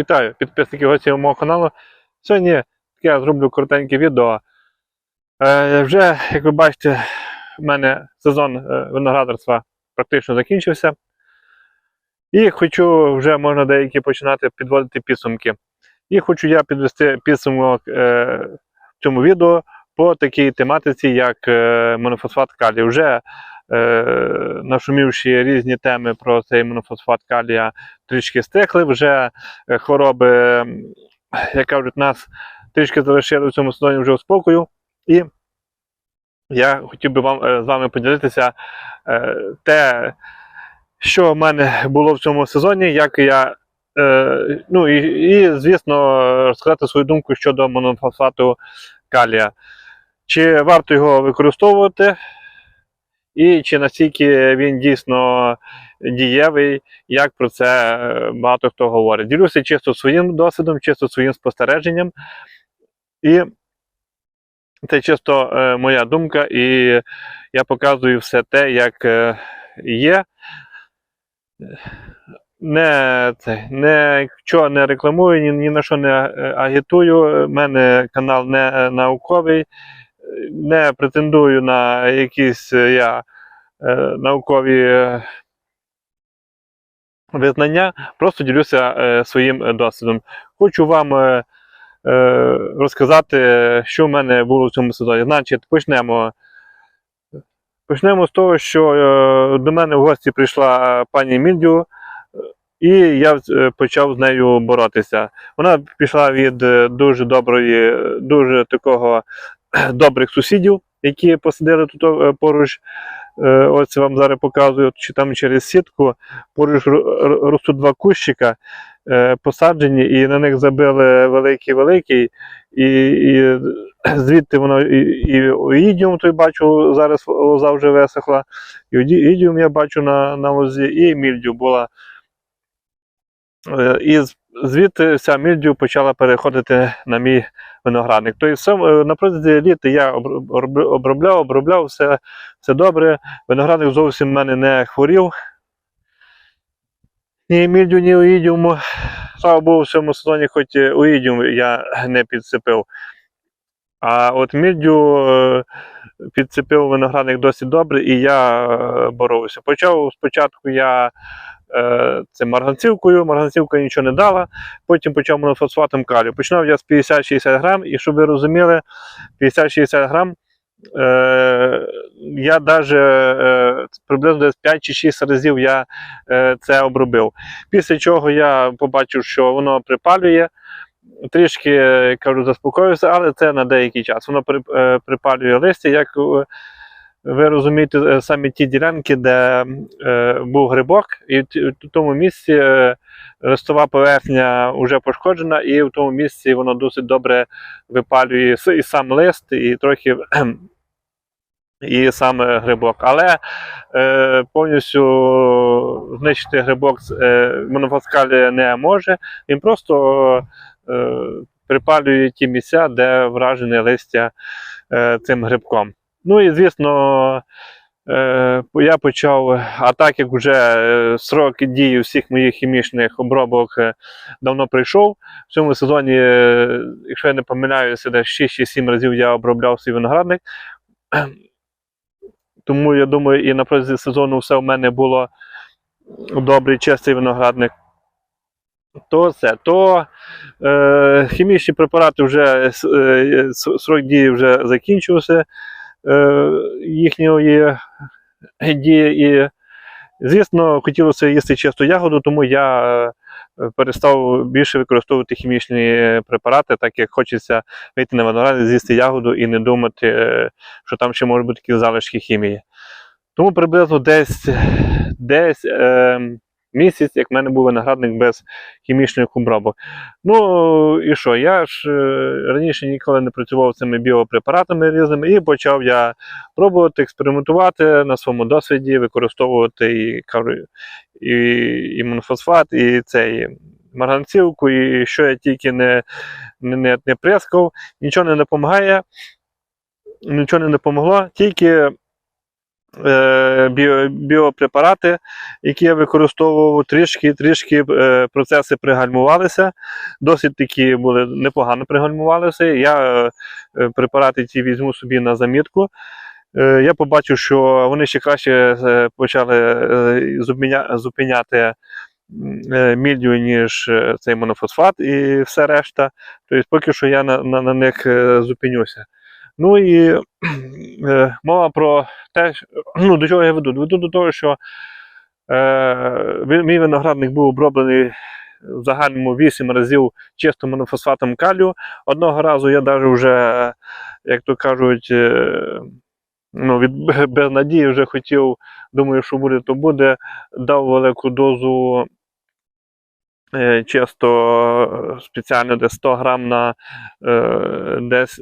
Вітаю підписників гостів мого каналу. Сьогодні я зроблю коротеньке відео. Е, вже, як ви бачите, в мене сезон е, виноградарства практично закінчився. І хочу вже можна деякі починати підводити підсумки. І хочу я підвести підсумок е, в цьому відео по такій тематиці, як е, монофосфат калію. Вже е, нашумівші різні теми про цей монофосфат калія трішки стихли, вже е, хвороби, як кажуть, нас трішки залишили в цьому сезоні вже у спокою. І я хотів би вам е, з вами поділитися е, те, що в мене було в цьому сезоні, як я. Ну і, і, звісно, розказати свою думку щодо монофосфату калія. Чи варто його використовувати, і чи настільки він дійсно дієвий, як про це е, багато хто говорить. Ділюся чисто своїм досвідом, чисто своїм спостереженням. І це чисто е, моя думка, і я показую все те, як е, є. Не, це, не, що не рекламую, ні, ні на що не агітую. У мене канал не науковий, не претендую на якісь е, я е, наукові е, визнання, просто ділюся своїм досвідом. Хочу вам розказати, що в мене було в цьому сезоні. Значить, почнемо. Почнемо з того, що до мене в гості прийшла пані Мільдю, і я почав з нею боротися. Вона пішла від дуже доброї, дуже такого добрих сусідів, які посадили тут е, поруч. Е, Ось вам зараз показую, чи там через сітку поруч ро- ро- ростуть два кущика е, посаджені, і на них забили великий-великий, і, і звідти воно і, і оїдіум той бачу, зараз лоза вже висохла, і оїдіум я бачу на, на лозі, і мільдю була. Е, І з- звідти вся мільдю почала переходити на мій виноградник. Тобто е, на літа я обр- обр- обробляв, обробляв, все, все добре. Виноградник зовсім в мене не хворів. Ні мільдю, ні оїдіуму. Слава Богу, в цьому сезоні хоч оїдіум я не підсипив. А от мільдю е, підцепив виноградник досить добре, і я е, боровся. Почав спочатку я е, це марганцівкою, марганцівка нічого не дала, потім почав монофосфатом калію. Починав я з 50-60 грам, і щоб ви розуміли, 50-60 грам. Е, я навіть е, приблизно десь 5 чи 6 разів я е, це обробив. Після чого я побачив, що воно припалює. Трішки е, кажу, заспокоївся, але це на деякий час. Воно е, припалює листя, як ви розумієте, е, саме ті ділянки, де е, був грибок, і в тому місці е, листова поверхня вже пошкоджена, і в тому місці воно досить добре випалює і сам лист, і трохи і сам е, грибок. Але е, повністю знищити грибок е, монофоскалі не може. Він просто е, припалює ті місця, де вражене листя е, цим грибком. Ну і звісно, е, я почав, а так як вже е, срок дії всіх моїх хімічних обробок е, давно прийшов. В цьому сезоні, якщо я не помиляюся, десь 6-7 разів я обробляв свій виноградник. Тому я думаю, і на протязі сезону все в мене було добрий, чистий виноградник. То це, то е, хімічні препарати вже е, срок дії вже закінчився їхньої дії. І, звісно, хотілося їсти чисту ягоду, тому я е, перестав більше використовувати хімічні препарати, так як хочеться вийти на виноград, з'їсти ягоду і не думати, е, що там ще можуть бути якісь залишки хімії. Тому приблизно десь, десь е, місяць, як в мене був виноградник без хімічних обробок. Ну і що? Я ж е, раніше ніколи не працював цими біопрепаратами різними, і почав я пробувати експериментувати на своєму досвіді, використовувати і, і, і монофосфат, і цей. Марганцівку, і що я тільки не, не, не, не прискав, нічого не допомагає, нічого не допомогло, тільки біопрепарати, які я використовував, трішки, трішки е, процеси пригальмувалися. Досить такі були непогано пригальмувалися. Я е, е, препарати ті візьму собі на замітку. Е, Я побачив, що вони ще краще е, почали е, зупиняти е, мільдію, ніж е, цей монофосфат і все решта. Тобто, поки що я на, на, на них е, зупинюся. Ну і е, мова про те, ну, до чого я веду? Веду до того, що е, мій виноградник був оброблений в загальному 8 разів чисто монофосфатом калію. Одного разу я навіть вже, як то кажуть, е, ну, від без надії вже хотів, думаю, що буде, то буде, дав велику дозу. Е, Чисто е, спеціально десь 100 грам на е, десь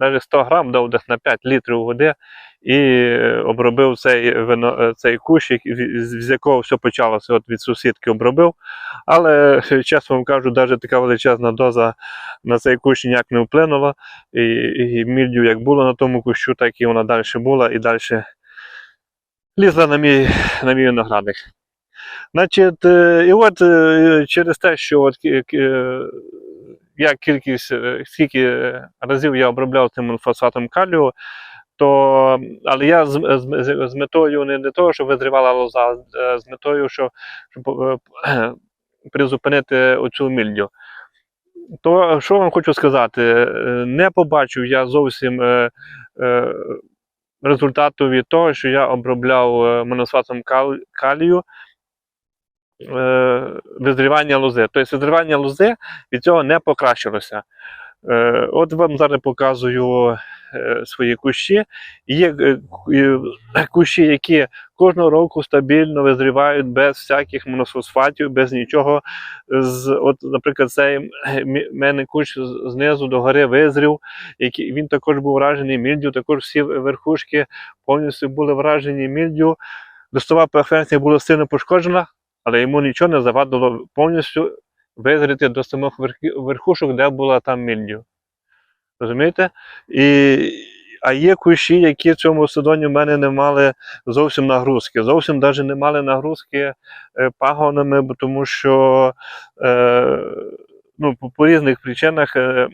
навіть 100 грам дав десь на 5 літрів води і обробив цей вино, цей кущ, з, якого все почалося. От від сусідки обробив. Але чесно вам кажу, навіть така величезна доза на цей кущ ніяк не вплинула. І, і мільдю як було на тому кущу, так і вона далі була і далі лізла на мій, на мій виноградник. Значить, е, і от е, через те, що от, е, я кількість, скільки разів я обробляв цим фосфатом калію, то, але я з, з, з- з метою не для того, щоб визрівала лоза, а з метою, що, щоб призупинити оцю мільдю. То що вам хочу сказати? Не побачив я зовсім е, е, результату від того, що я обробляв моносфатом калію визрівання лози. Тобто визрівання лози від цього не покращилося. Е, От вам зараз показую е, свої кущі. Є е, ку- е, кущі, які кожного року стабільно визрівають без всяких моносфосфатів, без нічого. От, наприклад, цей е, мене кущ знизу до гори визрів, він також був вражений мільдю, також всі верхушки повністю були вражені мільдю. Листова поверхня була сильно пошкоджена, але йому нічого не завадило повністю визріти до самих верхушок, де була там мільдю. Розумієте? І, а є кущі, які в цьому сезоні в мене не мали зовсім нагрузки. Зовсім навіть не мали нагрузки е, пагонами, тому що е, ну, по, різних причинах е,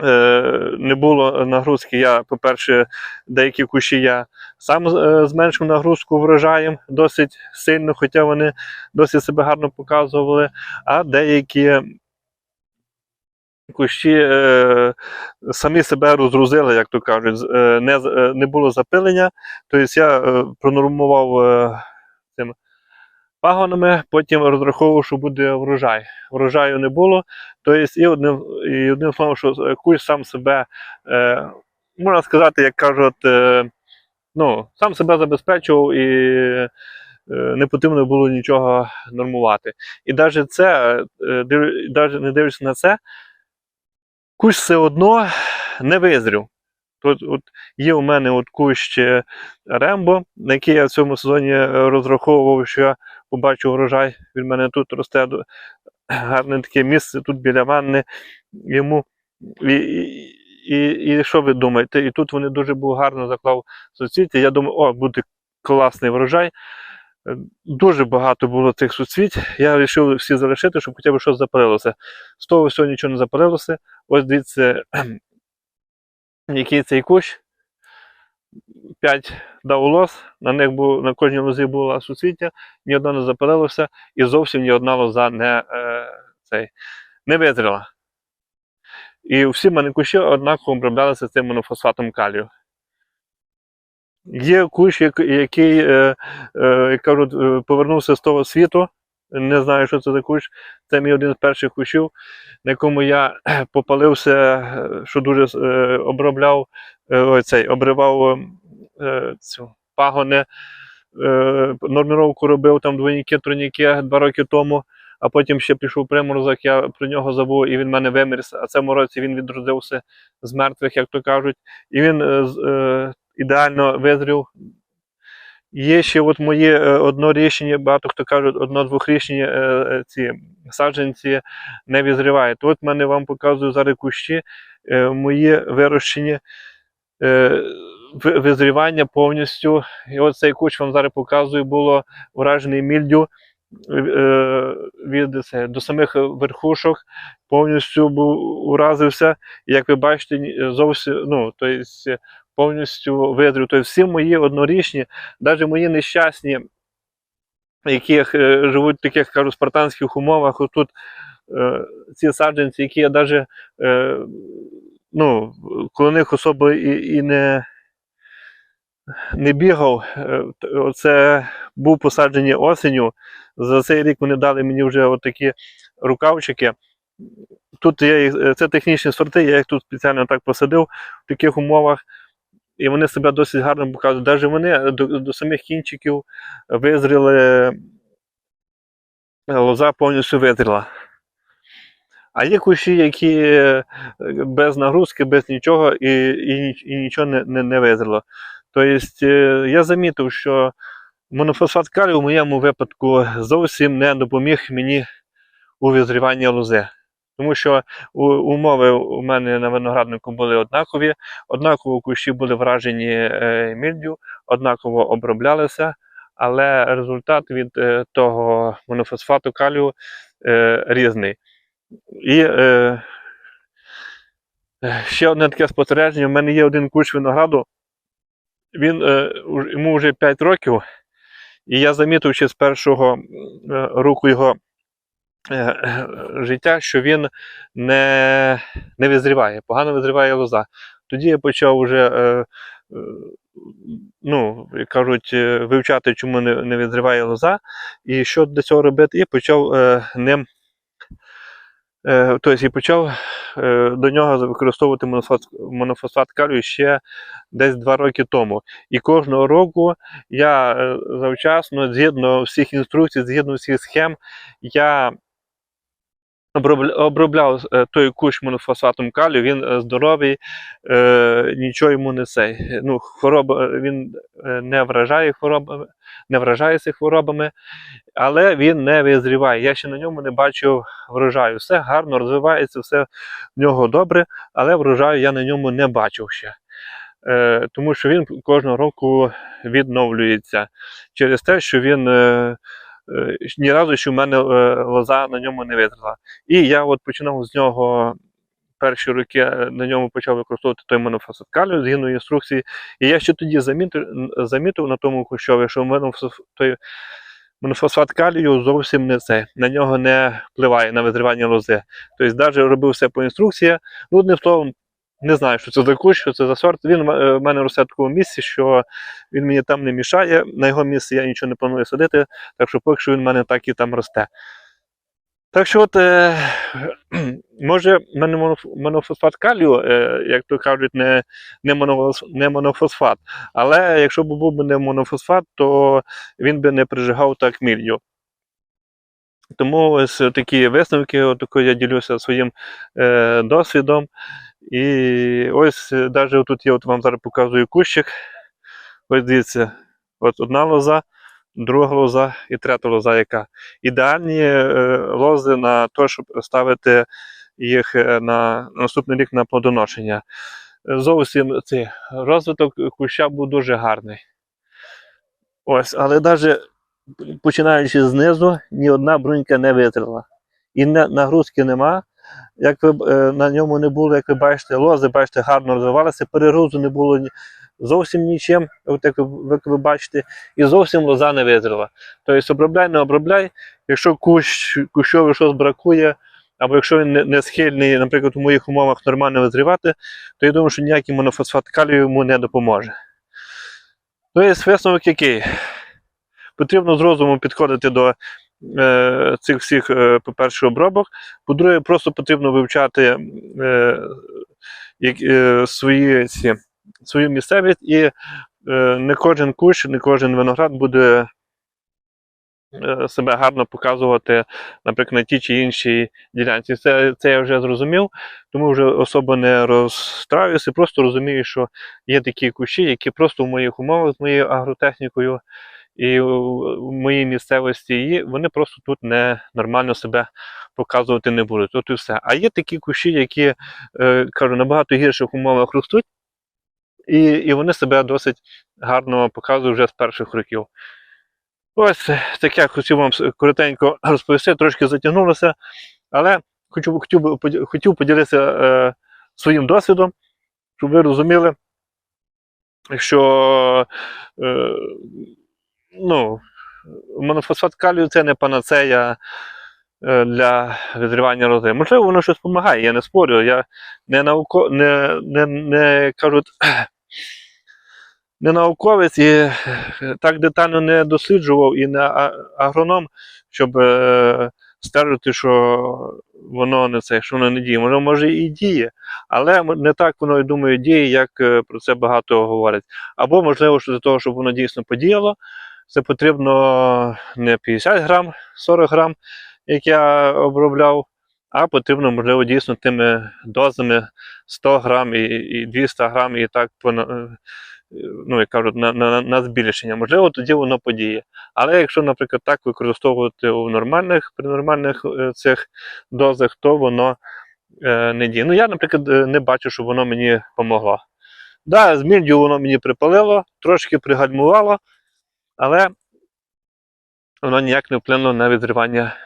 е, не було нагрузки. Я, по-перше, деякі кущі я сам е, зменшив нагрузку врожаєм досить сильно, хоча вони досить себе гарно показували, а деякі кущі е, самі себе розгрузили, як то кажуть, е, не, е, не було запилення. Тобто я пронормував е, цим пагонами, потім розраховував, що буде врожай. Врожаю не було. Тобто, і одним, і одним словом, що кущ сам себе, е, можна сказати, як кажуть, е, ну, сам себе забезпечував і е, не потрібно було нічого нормувати. І навіть це, е, навіть не дивлячись на це, кущ все одно не визрів. Тут от є у мене от кущ е, Рембо, на який я в цьому сезоні е, розраховував, що я побачу врожай. Він мене тут росте гарне таке місце тут біля ванни. Йому. І, і, і, що ви думаєте? І тут вони дуже був гарно заклав суцвіття. Я думаю, о, буде класний врожай. Е, Дуже багато було цих суцвіть. Я вирішив всі залишити, щоб хоча б щось запалилося. З того всього нічого не запалилося. Ось дивіться, який цей кущ. П'ять дав лоз, на них був, на кожній лозі було суцвіття, ні одна не запалилося, і зовсім ні одна лоза не, е, цей, не визріла. І всі мене кущі однаково оброблялися цим монофосфатом калію. Є кущ, який, е, е, кажуть, е, повернувся з того світу. Не знаю, що це за кущ. Це мій один з перших кущів, на якому я е, попалився, що дуже обробляв е, обривав е, цю пагони. Е, норміровку робив там двойники, тройники два роки тому, а потім ще пішов приморозок, я про нього забув, і він мене вимерз. А цьому році він відродився з мертвих, як то кажуть. І він е, е, ідеально визрів. Є ще от моє е, однорічні, багато хто кажуть, одно-двохрічні е, е, ці саджанці не визрівають. От в мене вам показую зараз кущі, мої вирощені визрівання повністю. І от цей кущ вам зараз показую, було уражений мільдю від це, до самих верхушок, повністю був уразився. Як ви бачите, зовсім ну, то есть, повністю визрів. Тобто всі мої однорічні, навіть мої нещасні, які е, живуть в таких кажу, спартанських умовах, отут е, ці саджанці, які я навіть е, ну, коло них особо і, і не, не бігав. Е, Це був посаджені осеню. За цей рік вони дали мені вже отакі рукавчики. Тут я їх, е, це технічні сорти, я їх тут спеціально так посадив в таких умовах. І вони себе досить гарно показують. Навіть вони до, до самих кінчиків визріли, е, лоза повністю визріла. А є кущі, які без нагрузки, без нічого, і, і, і нічого не, не, не визріло. Тобто е, я замітив, що монофосфат калію в моєму випадку зовсім не допоміг мені у визріванні лози. Тому що умови у мене на винограднику були однакові, однаково кущі були вражені е, мільдю, однаково оброблялися, але результат від е, того монофосфату калію різний. І ще одне таке спостереження: у мене є один кущ винограду, він, е, йому вже 5 років, і я замітив ще з першого е, року його е, життя, що він не, не визріває, погано визріває лоза. Тоді я почав вже, ну, як кажуть, вивчати, чому не, не визріває лоза, і що для цього робити, і почав ним. Е, тобто і почав е, до нього використовувати монофосфат калію ще десь два роки тому. І кожного року я е, завчасно, згідно всіх інструкцій, згідно всіх схем, я обробляв е, той кущ монофосфатом калію, він е, здоровий, е, нічого йому не цей. Ну, хвороба, він не вражає хворобами, не вражається хворобами, але він не визріває. Я ще на ньому не бачив врожаю. Все гарно розвивається, все в нього добре, але врожаю я на ньому не бачив ще. Тому що він кожного року відновлюється через те, що він ні разу ще в мене е, лоза на ньому не визріла. І я от починав з нього перші роки е, на ньому почав використовувати той монофосфат калію згідно інструкції. І я ще тоді замітив, замітив на тому кущові, що той монофосфат калію зовсім не це, на нього не впливає на визрівання лози. Тобто, навіть робив все по інструкції. Ну, одним словом, не знаю, що це за кущ, що це за сорт. Він е, в мене росте в такому місці, що він мені там не мішає. На його місці я нічого не планую садити, так що поки що він в мене так і там росте. Так що, от, е, може, монофосфат калію, е, як то кажуть, не, не, не монофосфат. Але якщо б був не монофосфат, то він би не прижигав так мільдю. Тому ось такі висновки, от я ділюся своїм е, досвідом. І ось навіть тут я от вам зараз показую кущик. Ось дивіться, от одна лоза, друга лоза і третя лоза, яка. Ідеальні е, лози на те, щоб ставити їх е, на наступний рік на плодоношення. Е, Зовсім цей розвиток куща був дуже гарний. Ось, але навіть починаючи знизу, ні одна брунька не витрила. І нагрузки нема. Як ви е, на ньому не було, як ви бачите, лози, бачите, гарно розвивалися, перегрузу не було зовсім нічим, от як ви, як ви бачите, і зовсім лоза не визріла. Тобто обробляй, не обробляй. Якщо кущ, кущовий щось бракує, або якщо він не схильний, наприклад, у моїх умовах нормально визрівати, то я думаю, що ніякий монофосфат калію йому не допоможе. Тобто висновок який? Потрібно з розумом підходити до е, цих всіх, е, по-перше, обробок. По-друге, просто потрібно вивчати е, свої, ці, свою місцевість, і не кожен кущ, не кожен виноград буде себе гарно показувати, наприклад, на тій чи іншій ділянці. Це, це я вже зрозумів, тому вже особо не розстраюся, просто розумію, що є такі кущі, які просто в моїх умовах з моєю агротехнікою і в моїй місцевості, і вони просто тут не нормально себе показувати не будуть. От і все. А є такі кущі, які е, кажу, набагато гірших умовах ростуть. і, і вони себе досить гарно показують вже з перших років. Ось таке хотів вам коротенько розповісти, трошки затягнулося, але хочу, хотів, хотів поділитися е, своїм досвідом, щоб ви розуміли, що е, ну, монофосфат калію це не панацея е, для відривання рози. Можливо, воно щось допомагає, я не спорю. Я не, науко, не, не, не кажуть, не науковець і е, так детально не досліджував і не агроном, щоб е, стверджувати, що воно не це, що воно не діє. Може, може і діє, але не так воно, я думаю, діє, як е, про це багато говорять. Або, можливо, що для того, щоб воно дійсно подіяло, це потрібно не 50 грам, 40 грам, як я обробляв, а потрібно, можливо, дійсно тими дозами 100 грам і, і 200 грам, і так е, ну, як кажуть, на, на, на збільшення. Можливо, тоді воно подіє. Але якщо, наприклад, так використовувати у нормальних, при нормальних е, цих дозах, то воно е, не діє. Ну, я, наприклад, е, не бачу, що воно мені помогло. Да, з мільдю воно мені припалило, трошки пригальмувало, але воно ніяк не вплинуло на відривання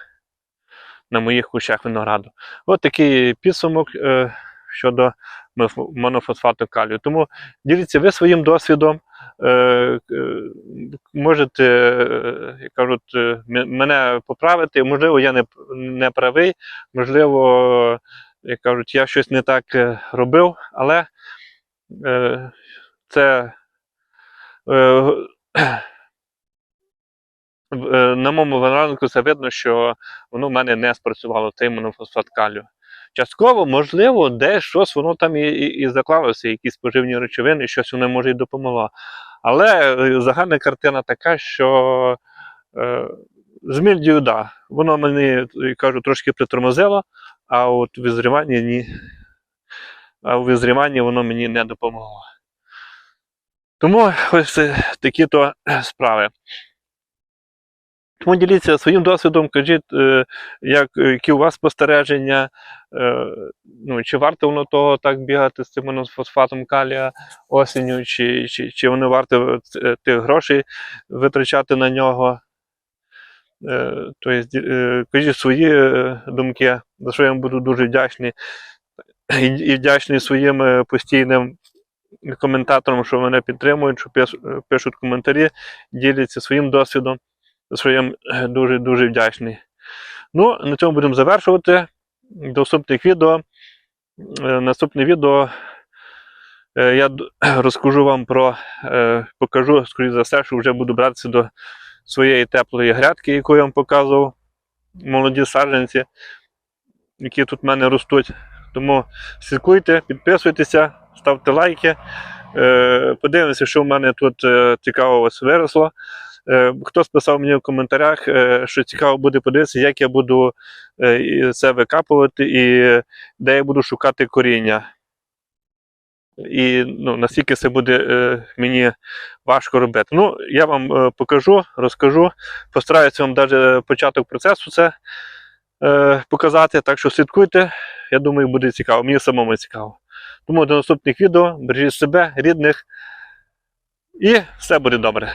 на моїх кущах винограду. От такий підсумок е, щодо монофосфату калію. Тому діліться ви своїм досвідом. Е, е, можете, е, як кажуть, е, мене поправити. Можливо, я не, не правий, можливо, як кажуть, я щось не так е, робив, але е, це. Е, на моєму винограднику це видно, що воно в мене не спрацювало цей монофосфат калію. Частково, можливо, десь щось воно там і, і, і заклалося, якісь поживні речовини, щось воно може і допомогло. Але е, загальна картина така, що е, з мільдію, да, воно мені, кажу, трошки притормозило, а от визріванні ні. А у визріванні воно мені не допомогло. Тому ось е, такі то справи. Тому діліться своїм досвідом, кажіть, е, як, які у вас спостереження, е, ну, чи варто воно того так бігати з цим монофосфатом калія осінню, чи, чи, чи воно варто е, тих грошей витрачати на нього. Е, Тобто, е, кажіть свої е, думки, за що я вам буду дуже вдячний. І, вдячний своїм е, постійним коментаторам, що мене підтримують, що пишуть коментарі, діляться своїм досвідом що дуже-дуже вдячний. Ну, на цьому будемо завершувати. До наступних відео. Е, Наступне відео е, я розкажу вам про, е, покажу, скоріш за все, що вже буду братися до своєї теплої грядки, яку я вам показував. Молоді саджанці, які тут в мене ростуть. Тому слідкуйте, підписуйтеся, ставте лайки. Подивимося, що в мене тут цікавого виросло. Е, Хтось писав мені в коментарях, е, що цікаво буде подивитися, як я буду е, це викапувати і де я буду шукати коріння. І ну, наскільки це буде е, мені важко робити. Ну, я вам е, покажу, розкажу. Постараюся вам навіть початок процесу це е, показати. Так що слідкуйте. Я думаю, буде цікаво. Мені самому цікаво. Тому до наступних відео. Бережіть себе, рідних. І все буде добре.